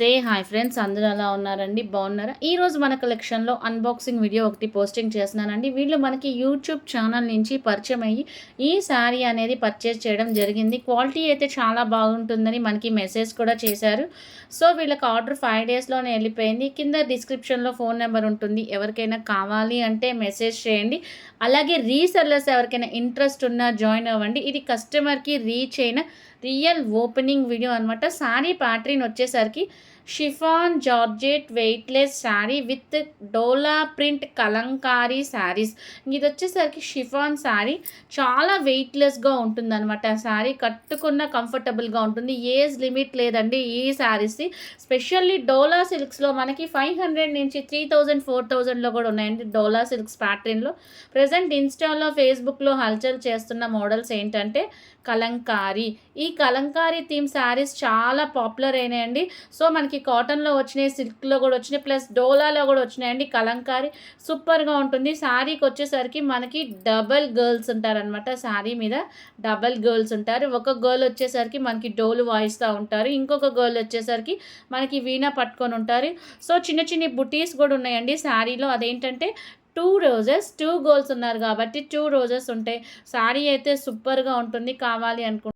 నమస్తే hi friends అందరూ ఎలా ఉన్నారండి? బాగున్నారా? ఈరోజు మన కలెక్షన్లో అన్బాక్సింగ్ వీడియో ఒకటి పోస్టింగ్ చేస్తున్నానండి. వీళ్ళు మనకి యూట్యూబ్ ఛానల్ నుంచి పరిచయం అయ్యి ఈ శారీ అనేది పర్చేస్ చేయడం జరిగింది. క్వాలిటీ అయితే చాలా బాగుంటుందని మనకి మెసేజ్ కూడా చేశారు. సో వీళ్ళకి ఆర్డర్ ఫైవ్ డేస్లోనే వెళ్ళిపోయింది. కింద డిస్క్రిప్షన్లో ఫోన్ నెంబర్ ఉంటుంది. ఎవరికైనా కావాలి అంటే మెసేజ్ చేయండి. అలాగే రీసెల్లర్స్ ఎవరికైనా ఇంట్రెస్ట్ ఉన్నా జాయిన్ అవ్వండి. ఇది కస్టమర్కి రీచ్ అయిన రియల్ ఓపెనింగ్ వీడియో అనమాట శారీ ప్యాటర్న్ వచ్చేసరికి chiffon georgette weightless sari with Dola print Kalamkari saris. ఇది వచ్చేసరికి షిఫాన్ శారీ. చాలా వెయిట్లెస్గా ఉంటుంది అనమాట ఆ శారీ కట్టుకున్న కంఫర్టబుల్గా ఉంటుంది. ఏజ్ లిమిట్ లేదండి ఈ శారీస్ స్పెషల్లీ డోలా సిల్క్స్లో మనకి ఫైవ్ హండ్రెడ్ నుంచి త్రీ థౌజండ్ ఫోర్ థౌజండ్లో కూడా ఉన్నాయండి డోలా సిల్క్స్ ప్యాటర్న్లో. ప్రజెంట్ ఇన్స్టాలో ఫేస్బుక్లో హల్చల్ చేస్తున్న మోడల్స్ ఏంటంటే కలంకారీ. ఈ కలంకారీ థీమ్ శారీస్ చాలా పాపులర్ అయినాయండి. సో మనకి కాటన్లో వచ్చినాయి సిల్క్లో కూడా వచ్చినాయి ప్లస్ డోలాలో కూడా వచ్చినాయండి కలంకారీ సూపర్గా ఉంటుంది. శారీకి వచ్చేసరికి మనకి డబల్ గర్ల్స్ ఉంటారనమాట శారీ మీద డబల్ గర్ల్స్ ఉంటారు. ఒక గర్ల్ వచ్చేసరికి మనకి డోలు వాయిస్తూ ఉంటారు. ఇంకొక గర్ల్ వచ్చేసరికి మనకి వీణ పట్టుకొని ఉంటారు. సో చిన్న చిన్న బుటీస్ కూడా ఉన్నాయండి. శారీలో అదేంటంటే టూ రోజెస్ టూ గోల్స్ ఉన్నారు కాబట్టి టూ రోజెస్ ఉంటాయి. శారీ అయితే సూపర్గా ఉంటుంది. కావాలి అనుకుంటే